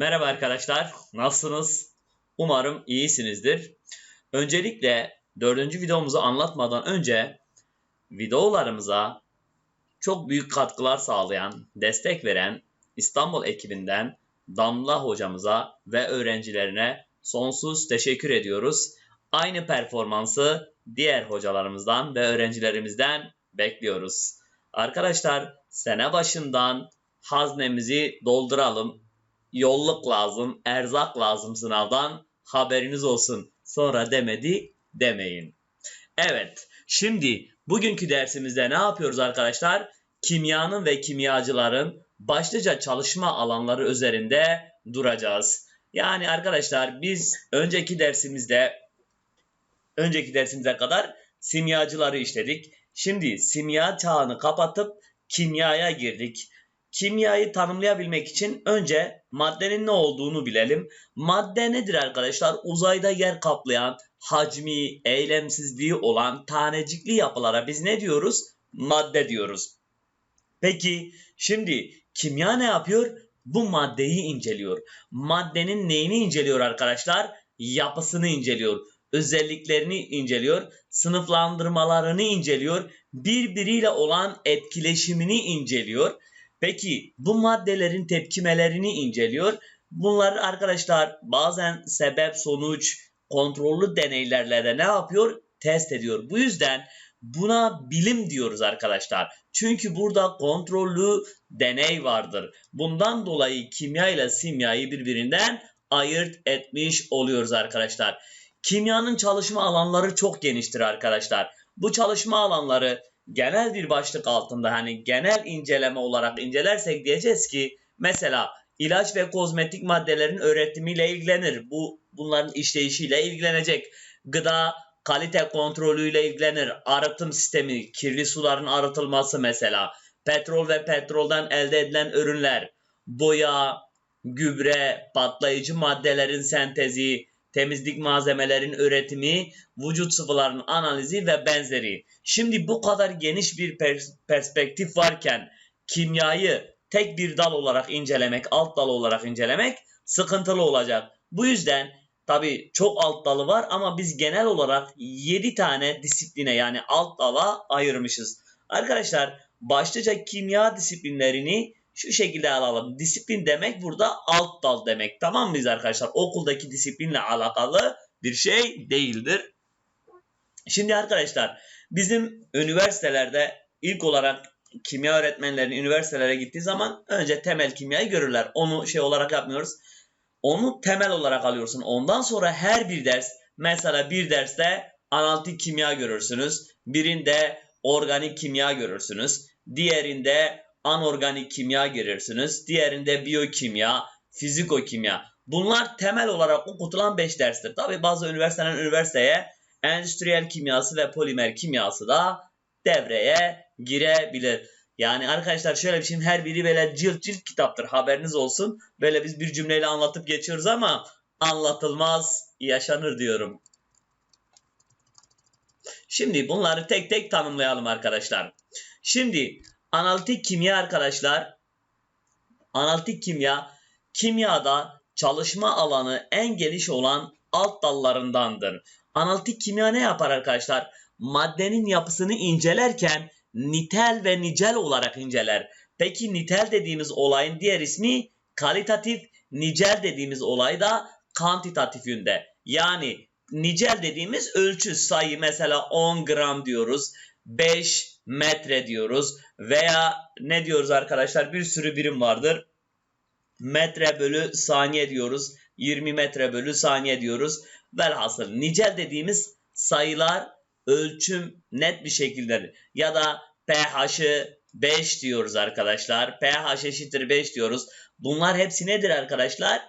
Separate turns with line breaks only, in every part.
Merhaba arkadaşlar, nasılsınız? Umarım iyisinizdir. Öncelikle dördüncü videomuzu anlatmadan önce videolarımıza çok büyük katkılar sağlayan, destek veren İstanbul ekibinden Damla hocamıza ve öğrencilerine sonsuz teşekkür ediyoruz. Aynı performansı diğer hocalarımızdan ve öğrencilerimizden bekliyoruz. Arkadaşlar sene başından haznemizi dolduralım. Yolluk lazım, erzak lazım sınavdan. Haberiniz olsun. Sonra demedi demeyin. Evet, şimdi bugünkü dersimizde ne yapıyoruz arkadaşlar? Kimyanın ve kimyacıların başlıca çalışma alanları üzerinde duracağız. Yani arkadaşlar biz önceki dersimizde önceki dersimize kadar simyacıları işledik. Şimdi simya çağını kapatıp kimyaya girdik. Kimyayı tanımlayabilmek için önce maddenin ne olduğunu bilelim. Madde nedir arkadaşlar? Uzayda yer kaplayan, hacmi, eylemsizliği olan tanecikli yapılara biz ne diyoruz? Madde diyoruz. Peki şimdi kimya ne yapıyor? Bu maddeyi inceliyor. Maddenin neyini inceliyor arkadaşlar? Yapısını inceliyor özelliklerini inceliyor, sınıflandırmalarını inceliyor, birbiriyle olan etkileşimini inceliyor. Peki bu maddelerin tepkimelerini inceliyor. Bunlar arkadaşlar bazen sebep sonuç kontrollü deneylerle de ne yapıyor? Test ediyor. Bu yüzden buna bilim diyoruz arkadaşlar. Çünkü burada kontrollü deney vardır. Bundan dolayı kimya ile simyayı birbirinden ayırt etmiş oluyoruz arkadaşlar. Kimyanın çalışma alanları çok geniştir arkadaşlar. Bu çalışma alanları genel bir başlık altında hani genel inceleme olarak incelersek diyeceğiz ki mesela ilaç ve kozmetik maddelerin üretimiyle ilgilenir. Bu bunların işleyişiyle ilgilenecek. Gıda kalite kontrolüyle ilgilenir. Arıtım sistemi, kirli suların arıtılması mesela. Petrol ve petrolden elde edilen ürünler, boya, gübre, patlayıcı maddelerin sentezi, temizlik malzemelerin üretimi, vücut sıvılarının analizi ve benzeri. Şimdi bu kadar geniş bir pers perspektif varken kimyayı tek bir dal olarak incelemek, alt dal olarak incelemek sıkıntılı olacak. Bu yüzden tabi çok alt dalı var ama biz genel olarak 7 tane disipline yani alt dala ayırmışız. Arkadaşlar başlıca kimya disiplinlerini şu şekilde alalım. Disiplin demek burada alt dal demek. Tamam mıyız arkadaşlar? Okuldaki disiplinle alakalı bir şey değildir. Şimdi arkadaşlar bizim üniversitelerde ilk olarak kimya öğretmenlerin üniversitelere gittiği zaman önce temel kimyayı görürler. Onu şey olarak yapmıyoruz. Onu temel olarak alıyorsun. Ondan sonra her bir ders mesela bir derste analitik kimya görürsünüz. Birinde organik kimya görürsünüz. Diğerinde anorganik kimya görürsünüz. Diğerinde biyokimya, fizikokimya. Bunlar temel olarak okutulan 5 derstir. Tabi bazı üniversitelerin üniversiteye endüstriyel kimyası ve polimer kimyası da devreye girebilir. Yani arkadaşlar şöyle bir şey her biri böyle cilt cilt kitaptır haberiniz olsun. Böyle biz bir cümleyle anlatıp geçiyoruz ama anlatılmaz yaşanır diyorum. Şimdi bunları tek tek tanımlayalım arkadaşlar. Şimdi Analitik kimya arkadaşlar. Analitik kimya kimyada çalışma alanı en geniş olan alt dallarındandır. Analitik kimya ne yapar arkadaşlar? Maddenin yapısını incelerken nitel ve nicel olarak inceler. Peki nitel dediğimiz olayın diğer ismi kalitatif, nicel dediğimiz olay da kantitatif yönde. Yani nicel dediğimiz ölçü sayı mesela 10 gram diyoruz. 5 metre diyoruz. Veya ne diyoruz arkadaşlar? Bir sürü birim vardır. Metre bölü saniye diyoruz. 20 metre bölü saniye diyoruz. Velhasıl nicel dediğimiz sayılar ölçüm net bir şekilde ya da pH'ı 5 diyoruz arkadaşlar. pH eşittir 5 diyoruz. Bunlar hepsi nedir arkadaşlar?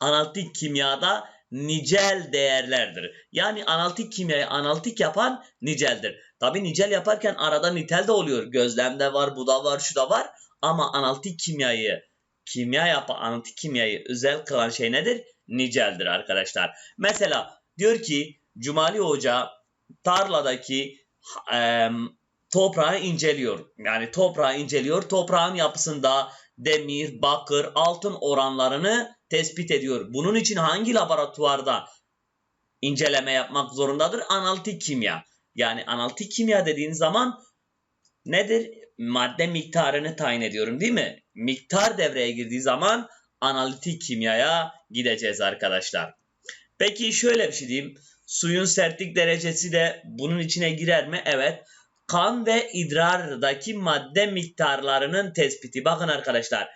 Analitik kimyada nicel değerlerdir. Yani analitik kimyayı analitik yapan niceldir. Tabi nicel yaparken arada nitel de oluyor. Gözlemde var, bu da var, şu da var. Ama analitik kimyayı kimya yapan analitik kimyayı özel kılan şey nedir? Niceldir arkadaşlar. Mesela diyor ki Cumali Hoca tarladaki e, toprağı inceliyor. Yani toprağı inceliyor. Toprağın yapısında demir, bakır, altın oranlarını tespit ediyor. Bunun için hangi laboratuvarda inceleme yapmak zorundadır? Analitik kimya. Yani analitik kimya dediğiniz zaman nedir? Madde miktarını tayin ediyorum değil mi? Miktar devreye girdiği zaman analitik kimyaya gideceğiz arkadaşlar. Peki şöyle bir şey diyeyim. Suyun sertlik derecesi de bunun içine girer mi? Evet. Kan ve idrardaki madde miktarlarının tespiti. Bakın arkadaşlar.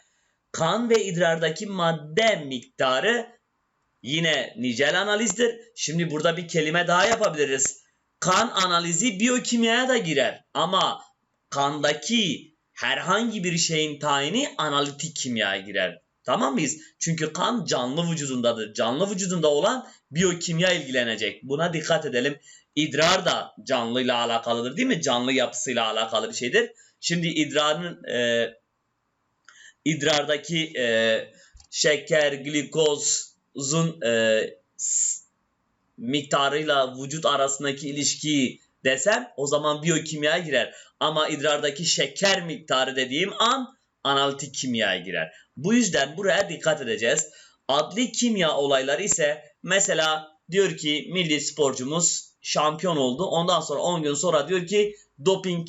Kan ve idrardaki madde miktarı yine nicel analizdir. Şimdi burada bir kelime daha yapabiliriz. Kan analizi biyokimyaya da girer. Ama kandaki herhangi bir şeyin tayini analitik kimyaya girer. Tamam mıyız? Çünkü kan canlı vücudundadır. Canlı vücudunda olan biyokimya ilgilenecek. Buna dikkat edelim. İdrar da canlıyla alakalıdır değil mi? Canlı yapısıyla alakalı bir şeydir. Şimdi idrarın e, idrardaki e, şeker, glikozun e, miktarıyla vücut arasındaki ilişkiyi desem o zaman biyokimyaya girer. Ama idrardaki şeker miktarı dediğim an analitik kimyaya girer. Bu yüzden buraya dikkat edeceğiz. Adli kimya olayları ise mesela diyor ki milli sporcumuz şampiyon oldu. Ondan sonra 10 gün sonra diyor ki doping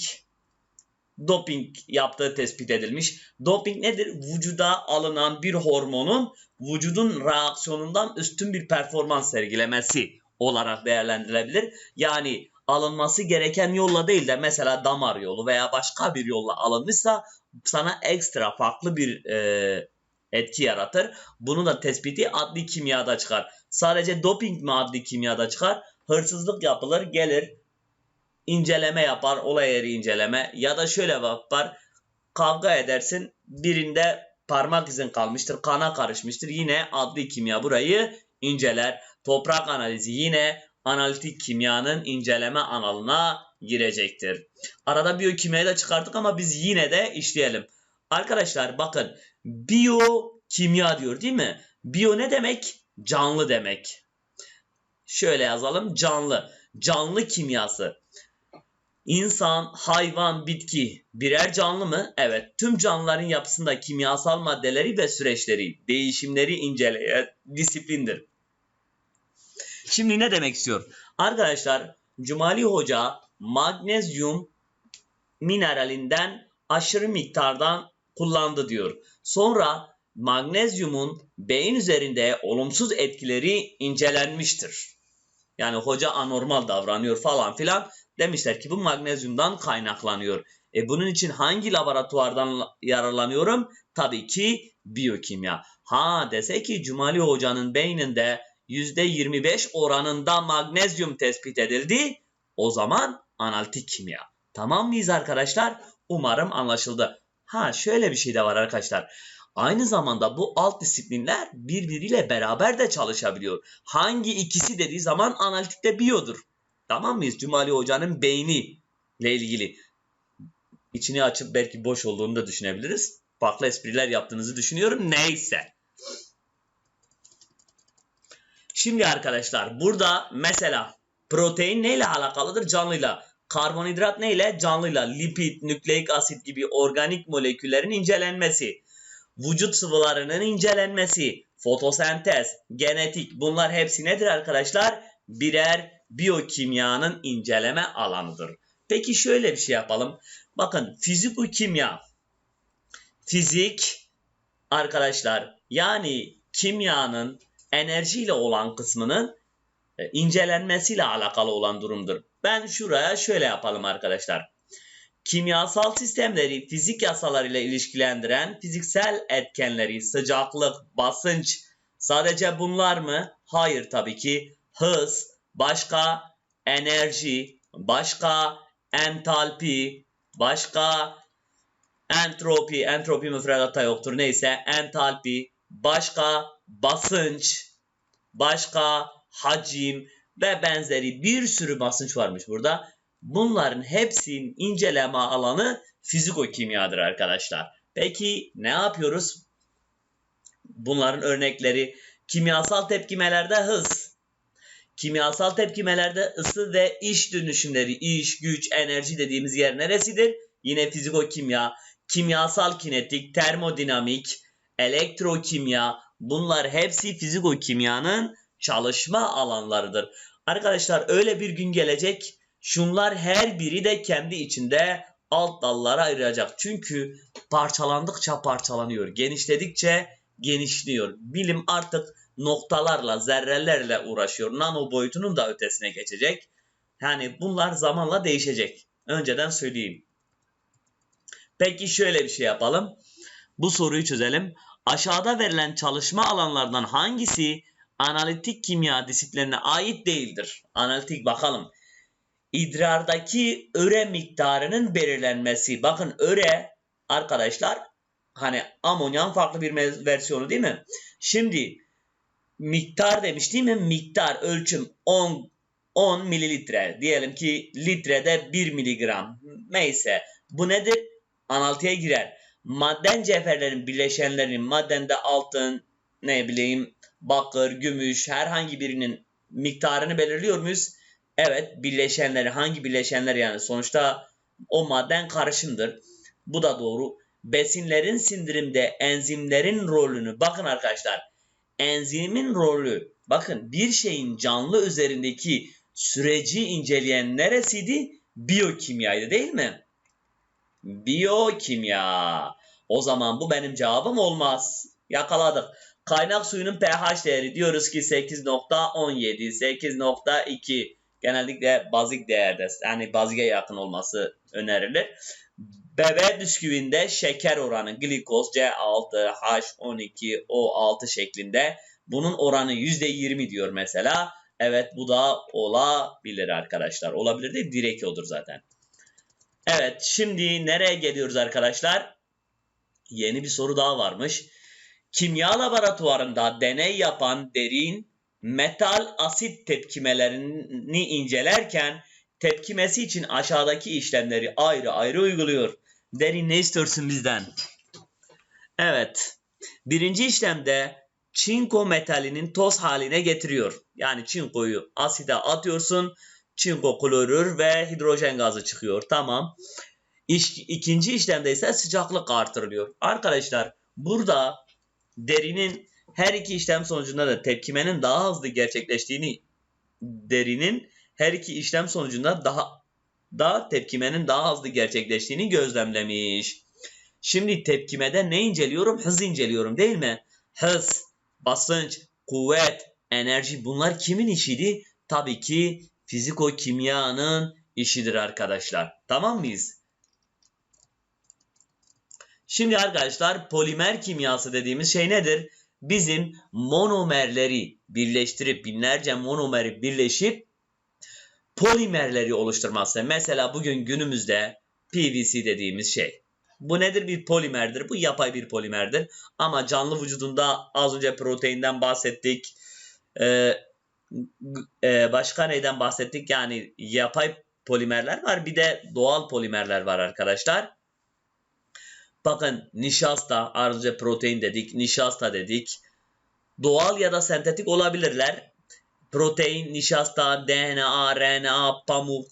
doping yaptığı tespit edilmiş. Doping nedir? Vücuda alınan bir hormonun vücudun reaksiyonundan üstün bir performans sergilemesi olarak değerlendirilebilir. Yani alınması gereken yolla değil de mesela damar yolu veya başka bir yolla alınmışsa sana ekstra farklı bir e, etki yaratır. Bunu da tespiti adli kimyada çıkar. Sadece doping mi adli kimyada çıkar? Hırsızlık yapılır, gelir, inceleme yapar, olay yeri inceleme ya da şöyle yapar. Kavga edersin, birinde parmak izin kalmıştır, kana karışmıştır. Yine adli kimya burayı inceler. Toprak analizi yine analitik kimyanın inceleme analına girecektir. Arada biyokimyayı da çıkarttık ama biz yine de işleyelim. Arkadaşlar bakın biyokimya diyor değil mi? Biyo ne demek? Canlı demek. Şöyle yazalım canlı. Canlı kimyası. İnsan, hayvan, bitki birer canlı mı? Evet. Tüm canlıların yapısında kimyasal maddeleri ve süreçleri, değişimleri inceleyen disiplindir. Şimdi ne demek istiyor? Arkadaşlar Cumali Hoca magnezyum mineralinden aşırı miktardan kullandı diyor. Sonra magnezyumun beyin üzerinde olumsuz etkileri incelenmiştir. Yani hoca anormal davranıyor falan filan. Demişler ki bu magnezyumdan kaynaklanıyor. E bunun için hangi laboratuvardan yararlanıyorum? Tabii ki biyokimya. Ha dese ki Cumali Hoca'nın beyninde %25 oranında magnezyum tespit edildi. O zaman analitik kimya. Tamam mıyız arkadaşlar? Umarım anlaşıldı. Ha şöyle bir şey de var arkadaşlar. Aynı zamanda bu alt disiplinler birbiriyle beraber de çalışabiliyor. Hangi ikisi dediği zaman analitikte biyodur. Tamam mıyız? Cumali Hoca'nın beyni ile ilgili. İçini açıp belki boş olduğunu da düşünebiliriz. Farklı espriler yaptığınızı düşünüyorum. Neyse. Şimdi arkadaşlar burada mesela protein neyle alakalıdır? Canlıyla. Karbonhidrat neyle? Canlıyla. Lipid, nükleik asit gibi organik moleküllerin incelenmesi. Vücut sıvılarının incelenmesi. Fotosentez, genetik bunlar hepsi nedir arkadaşlar? Birer biyokimyanın inceleme alanıdır. Peki şöyle bir şey yapalım. Bakın fizikokimya. Fizik arkadaşlar yani kimyanın enerjiyle olan kısmının e, incelenmesiyle alakalı olan durumdur. Ben şuraya şöyle yapalım arkadaşlar. Kimyasal sistemleri fizik yasalarıyla ilişkilendiren fiziksel etkenleri sıcaklık, basınç sadece bunlar mı? Hayır tabii ki. Hız, başka enerji, başka entalpi, başka entropi, entropi müfredatta yoktur neyse entalpi, başka basınç, başka hacim ve benzeri bir sürü basınç varmış burada. Bunların hepsinin inceleme alanı fizikokimyadır arkadaşlar. Peki ne yapıyoruz? Bunların örnekleri kimyasal tepkimelerde hız, kimyasal tepkimelerde ısı ve iş dönüşümleri, iş, güç, enerji dediğimiz yer neresidir? Yine fizikokimya. kimyasal kinetik, termodinamik, elektrokimya bunlar hepsi fizikokimyanın çalışma alanlarıdır. Arkadaşlar öyle bir gün gelecek şunlar her biri de kendi içinde alt dallara ayıracak. Çünkü parçalandıkça parçalanıyor. Genişledikçe genişliyor. Bilim artık noktalarla, zerrelerle uğraşıyor. Nano boyutunun da ötesine geçecek. Yani bunlar zamanla değişecek. Önceden söyleyeyim. Peki şöyle bir şey yapalım. Bu soruyu çözelim. Aşağıda verilen çalışma alanlardan hangisi analitik kimya disiplinine ait değildir? Analitik bakalım. İdrardaki öre miktarının belirlenmesi. Bakın öre arkadaşlar hani amonyan farklı bir versiyonu değil mi? Şimdi miktar demiş değil mi? Miktar ölçüm 10 10 mililitre. Diyelim ki litrede 1 miligram. Neyse. Bu nedir? Analtıya girer. Maden cevherlerin bileşenlerinin madende altın, ne bileyim bakır, gümüş herhangi birinin miktarını belirliyor muyuz? Evet bileşenleri hangi bileşenler yani sonuçta o maden karışımdır. Bu da doğru. Besinlerin sindirimde enzimlerin rolünü bakın arkadaşlar. Enzimin rolü bakın bir şeyin canlı üzerindeki süreci inceleyen neresiydi? Biyokimyaydı değil mi? Biyokimya. O zaman bu benim cevabım olmaz. Yakaladık. Kaynak suyunun pH değeri diyoruz ki 8.17, 8.2 genellikle bazik değerde yani bazike yakın olması önerilir. Bebe bisküvinde şeker oranı glikoz C6, H12, O6 şeklinde bunun oranı %20 diyor mesela. Evet bu da olabilir arkadaşlar. Olabilir değil direkt odur zaten. Evet şimdi nereye geliyoruz arkadaşlar? Yeni bir soru daha varmış. Kimya laboratuvarında deney yapan derin metal asit tepkimelerini incelerken tepkimesi için aşağıdaki işlemleri ayrı ayrı uyguluyor. Derin ne istiyorsun bizden? Evet. Birinci işlemde çinko metalinin toz haline getiriyor. Yani çinkoyu aside atıyorsun. Çinko klorür ve hidrojen gazı çıkıyor. Tamam. İş, ikinci işlemde ise sıcaklık artırılıyor. Arkadaşlar burada derinin her iki işlem sonucunda da tepkimenin daha hızlı gerçekleştiğini derinin her iki işlem sonucunda daha da tepkimenin daha hızlı gerçekleştiğini gözlemlemiş. Şimdi tepkimede ne inceliyorum? Hız inceliyorum değil mi? Hız, basınç, kuvvet, enerji bunlar kimin işiydi? Tabii ki fiziko-kimyanın işidir arkadaşlar. Tamam mıyız? Şimdi arkadaşlar polimer kimyası dediğimiz şey nedir? Bizim monomerleri birleştirip binlerce monomeri birleşip polimerleri oluşturması. Mesela bugün günümüzde PVC dediğimiz şey. Bu nedir? Bir polimerdir. Bu yapay bir polimerdir. Ama canlı vücudunda az önce proteinden bahsettik. Ee, e, başka neyden bahsettik? Yani yapay polimerler var. Bir de doğal polimerler var arkadaşlar. Bakın nişasta, az önce protein dedik, nişasta dedik. Doğal ya da sentetik olabilirler. Protein, nişasta, DNA, RNA, pamuk.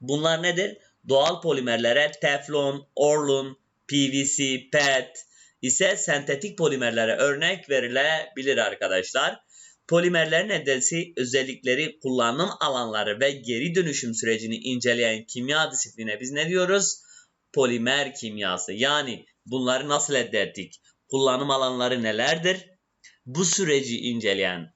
Bunlar nedir? Doğal polimerlere teflon, orlun, PVC, PET ise sentetik polimerlere örnek verilebilir arkadaşlar. Polimerlerin edesi özellikleri, kullanım alanları ve geri dönüşüm sürecini inceleyen kimya disipline biz ne diyoruz? Polimer kimyası. Yani bunları nasıl elde ettik? Kullanım alanları nelerdir? Bu süreci inceleyen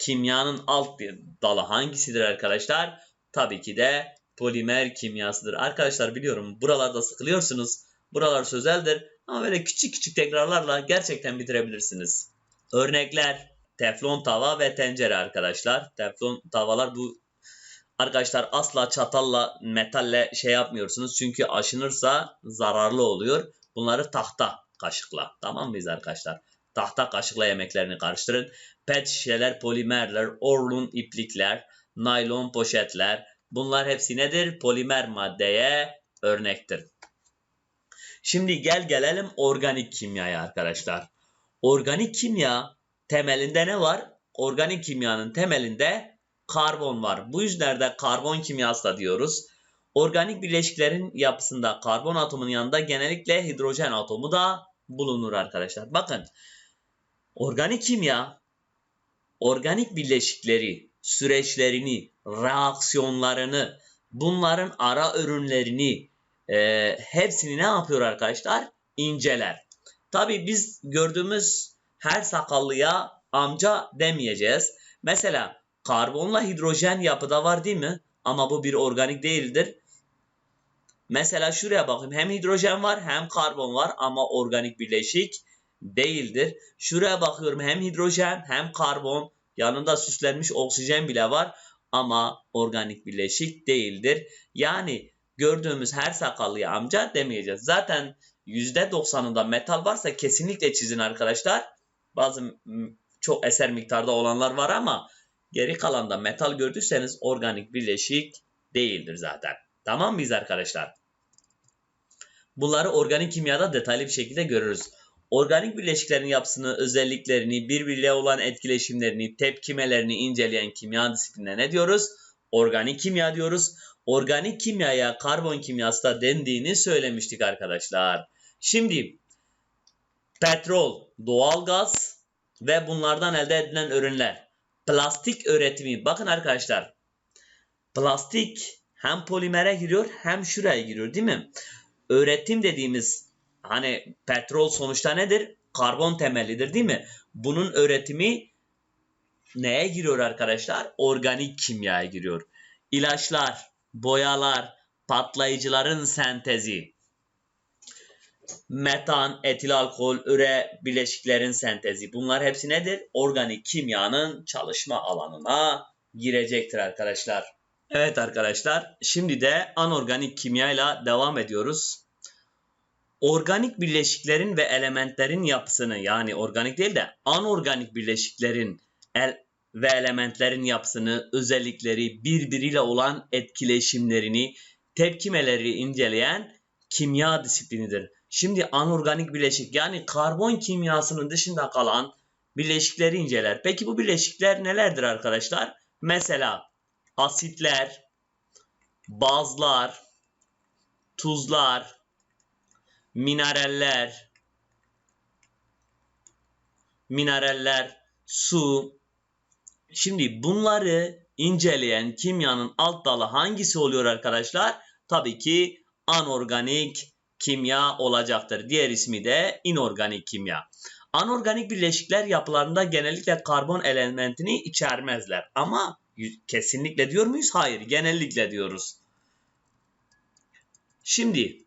kimyanın alt dalı hangisidir arkadaşlar? Tabii ki de polimer kimyasıdır. Arkadaşlar biliyorum buralarda sıkılıyorsunuz. Buralar sözeldir ama böyle küçük küçük tekrarlarla gerçekten bitirebilirsiniz. Örnekler teflon tava ve tencere arkadaşlar. Teflon tavalar bu arkadaşlar asla çatalla metalle şey yapmıyorsunuz. Çünkü aşınırsa zararlı oluyor. Bunları tahta kaşıkla. Tamam mıyız arkadaşlar? Tahta kaşıkla yemeklerini karıştırın. Pet şişeler, polimerler, orlun iplikler, naylon poşetler. Bunlar hepsi nedir? Polimer maddeye örnektir. Şimdi gel gelelim organik kimyaya arkadaşlar. Organik kimya temelinde ne var? Organik kimyanın temelinde karbon var. Bu yüzden de karbon kimyası da diyoruz. Organik bileşiklerin yapısında karbon atomunun yanında genellikle hidrojen atomu da bulunur arkadaşlar. Bakın organik kimya organik bileşikleri, süreçlerini, reaksiyonlarını, bunların ara ürünlerini e, hepsini ne yapıyor arkadaşlar? İnceler. Tabi biz gördüğümüz her sakallıya amca demeyeceğiz. Mesela karbonla hidrojen yapıda var değil mi? Ama bu bir organik değildir. Mesela şuraya bakayım. Hem hidrojen var hem karbon var ama organik bileşik değildir. Şuraya bakıyorum hem hidrojen hem karbon yanında süslenmiş oksijen bile var ama organik bileşik değildir. Yani gördüğümüz her sakallıya amca demeyeceğiz. Zaten %90'ında metal varsa kesinlikle çizin arkadaşlar. Bazı çok eser miktarda olanlar var ama geri kalanda metal gördüyseniz organik bileşik değildir zaten. Tamam mıyız arkadaşlar? Bunları organik kimyada detaylı bir şekilde görürüz. Organik bileşiklerin yapısını, özelliklerini, birbiriyle olan etkileşimlerini, tepkimelerini inceleyen kimya disiplinine ne diyoruz? Organik kimya diyoruz. Organik kimyaya karbon kimyası da dendiğini söylemiştik arkadaşlar. Şimdi petrol, doğalgaz ve bunlardan elde edilen ürünler. Plastik üretimi. Bakın arkadaşlar. Plastik hem polimere giriyor hem şuraya giriyor değil mi? Üretim dediğimiz hani petrol sonuçta nedir? Karbon temellidir değil mi? Bunun üretimi neye giriyor arkadaşlar? Organik kimyaya giriyor. İlaçlar, boyalar, patlayıcıların sentezi, metan, etil alkol, üre bileşiklerin sentezi. Bunlar hepsi nedir? Organik kimyanın çalışma alanına girecektir arkadaşlar. Evet arkadaşlar, şimdi de anorganik kimyayla devam ediyoruz. Organik bileşiklerin ve elementlerin yapısını yani organik değil de anorganik bileşiklerin el ve elementlerin yapısını, özellikleri, birbiriyle olan etkileşimlerini, tepkimeleri inceleyen kimya disiplinidir. Şimdi anorganik bileşik yani karbon kimyasının dışında kalan bileşikleri inceler. Peki bu bileşikler nelerdir arkadaşlar? Mesela asitler, bazlar, tuzlar, mineraller, mineraller, su. Şimdi bunları inceleyen kimyanın alt dalı hangisi oluyor arkadaşlar? Tabii ki anorganik kimya olacaktır. Diğer ismi de inorganik kimya. Anorganik bileşikler yapılarında genellikle karbon elementini içermezler. Ama kesinlikle diyor muyuz? Hayır, genellikle diyoruz. Şimdi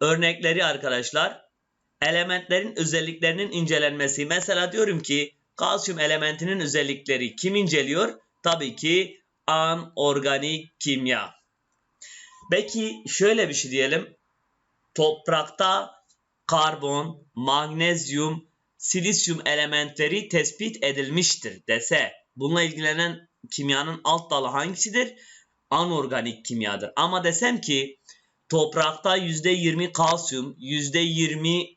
örnekleri arkadaşlar elementlerin özelliklerinin incelenmesi. Mesela diyorum ki kalsiyum elementinin özellikleri kim inceliyor? Tabii ki anorganik kimya. Peki şöyle bir şey diyelim toprakta karbon, magnezyum, silisyum elementleri tespit edilmiştir dese bununla ilgilenen kimyanın alt dalı hangisidir? Anorganik kimyadır. Ama desem ki toprakta %20 kalsiyum, %20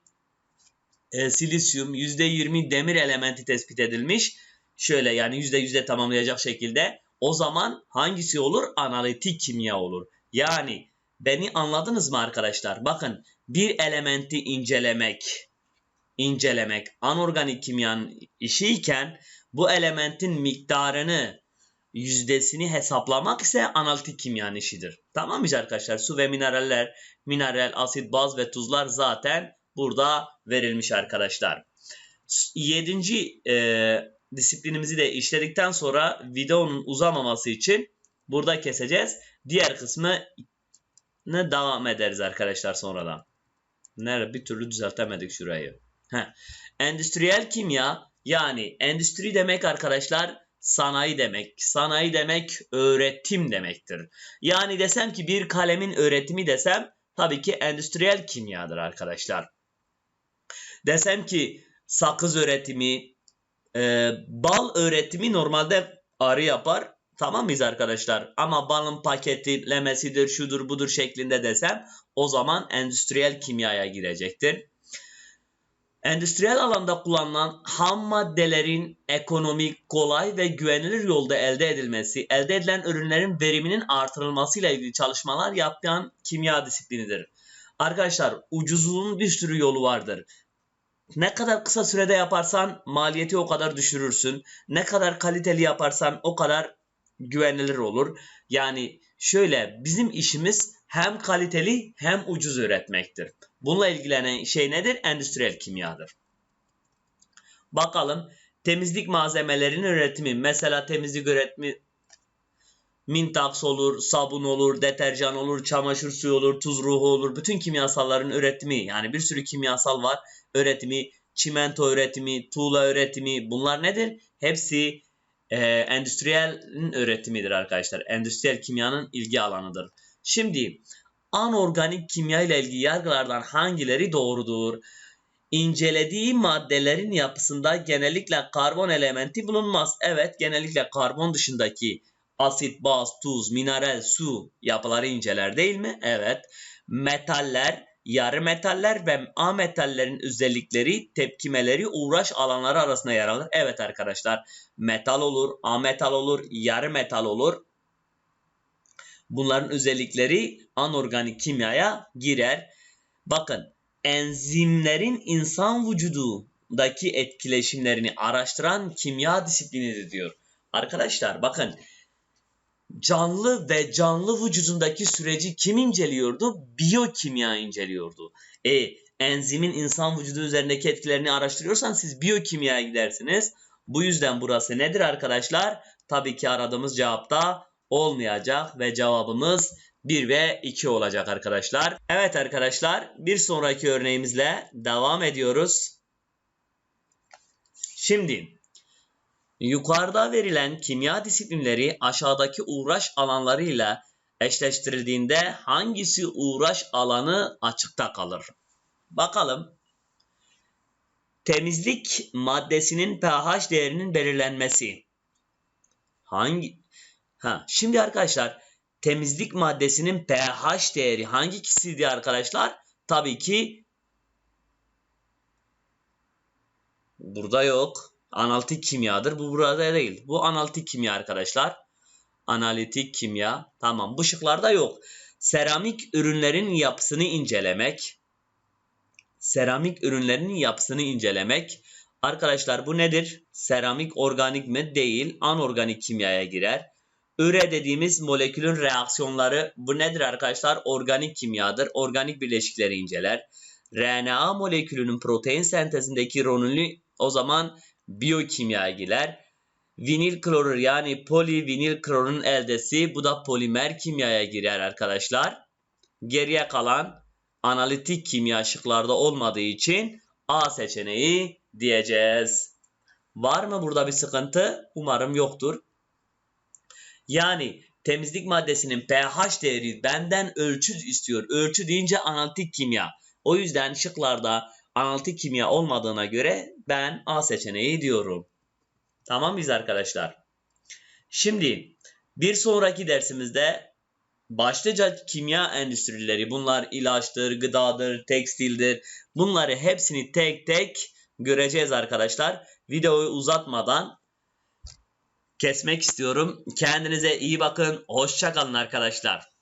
e, silisyum, %20 demir elementi tespit edilmiş. Şöyle yani %100'de tamamlayacak şekilde. O zaman hangisi olur? Analitik kimya olur. Yani Beni anladınız mı arkadaşlar? Bakın bir elementi incelemek, incelemek anorganik kimyanın işiyken bu elementin miktarını, yüzdesini hesaplamak ise analitik kimyanın işidir. Tamam mı arkadaşlar? Su ve mineraller, mineral, asit, baz ve tuzlar zaten burada verilmiş arkadaşlar. Yedinci e, disiplinimizi de işledikten sonra videonun uzamaması için burada keseceğiz. Diğer kısmı ne devam ederiz arkadaşlar sonradan. Nerede bir türlü düzeltemedik şurayı. Heh. Endüstriyel kimya yani endüstri demek arkadaşlar sanayi demek. Sanayi demek öğretim demektir. Yani desem ki bir kalemin öğretimi desem tabii ki endüstriyel kimyadır arkadaşlar. Desem ki sakız öğretimi, e, bal öğretimi normalde arı yapar. Tamam mıyız arkadaşlar? Ama balın paketlemesidir, şudur budur şeklinde desem o zaman endüstriyel kimyaya girecektir. Endüstriyel alanda kullanılan ham maddelerin ekonomik, kolay ve güvenilir yolda elde edilmesi, elde edilen ürünlerin veriminin artırılmasıyla ilgili çalışmalar yapan kimya disiplinidir. Arkadaşlar ucuzluğun bir sürü yolu vardır. Ne kadar kısa sürede yaparsan maliyeti o kadar düşürürsün. Ne kadar kaliteli yaparsan o kadar güvenilir olur. Yani şöyle bizim işimiz hem kaliteli hem ucuz üretmektir. Bununla ilgilenen şey nedir? Endüstriyel kimyadır. Bakalım temizlik malzemelerinin üretimi. Mesela temizlik üretimi Mintax olur, sabun olur, deterjan olur, çamaşır suyu olur, tuz ruhu olur. Bütün kimyasalların üretimi yani bir sürü kimyasal var. Üretimi, çimento üretimi, tuğla üretimi bunlar nedir? Hepsi e, endüstriyelin üretimidir arkadaşlar. Endüstriyel kimyanın ilgi alanıdır. Şimdi anorganik kimya ile ilgili yargılardan hangileri doğrudur? İncelediği maddelerin yapısında genellikle karbon elementi bulunmaz. Evet genellikle karbon dışındaki asit, baz, tuz, mineral, su yapıları inceler değil mi? Evet. Metaller, yarı metaller ve ametallerin özellikleri, tepkimeleri, uğraş alanları arasında yer alır. Evet arkadaşlar. Metal olur, ametal olur, yarı metal olur. Bunların özellikleri anorganik kimyaya girer. Bakın enzimlerin insan vücudundaki etkileşimlerini araştıran kimya disiplinidir diyor. Arkadaşlar bakın canlı ve canlı vücudundaki süreci kim inceliyordu? Biyokimya inceliyordu. E enzimin insan vücudu üzerindeki etkilerini araştırıyorsan siz biyokimyaya gidersiniz. Bu yüzden burası nedir arkadaşlar? Tabii ki aradığımız cevapta olmayacak ve cevabımız 1 ve 2 olacak arkadaşlar. Evet arkadaşlar bir sonraki örneğimizle devam ediyoruz. Şimdi yukarıda verilen kimya disiplinleri aşağıdaki uğraş alanlarıyla eşleştirildiğinde hangisi uğraş alanı açıkta kalır? Bakalım. Temizlik maddesinin pH değerinin belirlenmesi. Hangi Ha, şimdi arkadaşlar temizlik maddesinin pH değeri hangi ikisiydi arkadaşlar? Tabii ki burada yok. Analitik kimyadır. Bu burada değil. Bu analitik kimya arkadaşlar. Analitik kimya. Tamam. Bu şıklarda yok. Seramik ürünlerin yapısını incelemek. Seramik ürünlerinin yapısını incelemek. Arkadaşlar bu nedir? Seramik organik mi? Değil. Anorganik kimyaya girer. Üre dediğimiz molekülün reaksiyonları bu nedir arkadaşlar? Organik kimyadır. Organik bileşikleri inceler. RNA molekülünün protein sentezindeki rolünü o zaman biyokimyaya girer. Vinil klorür yani polivinil klorun eldesi bu da polimer kimyaya girer arkadaşlar. Geriye kalan analitik kimya şıklarda olmadığı için A seçeneği diyeceğiz. Var mı burada bir sıkıntı? Umarım yoktur. Yani temizlik maddesinin pH değeri benden ölçü istiyor. Ölçü deyince analitik kimya. O yüzden şıklarda analitik kimya olmadığına göre ben A seçeneği diyorum. Tamam biz arkadaşlar. Şimdi bir sonraki dersimizde başlıca kimya endüstrileri bunlar ilaçtır, gıdadır, tekstildir. Bunları hepsini tek tek göreceğiz arkadaşlar. Videoyu uzatmadan kesmek istiyorum. Kendinize iyi bakın. Hoşçakalın arkadaşlar.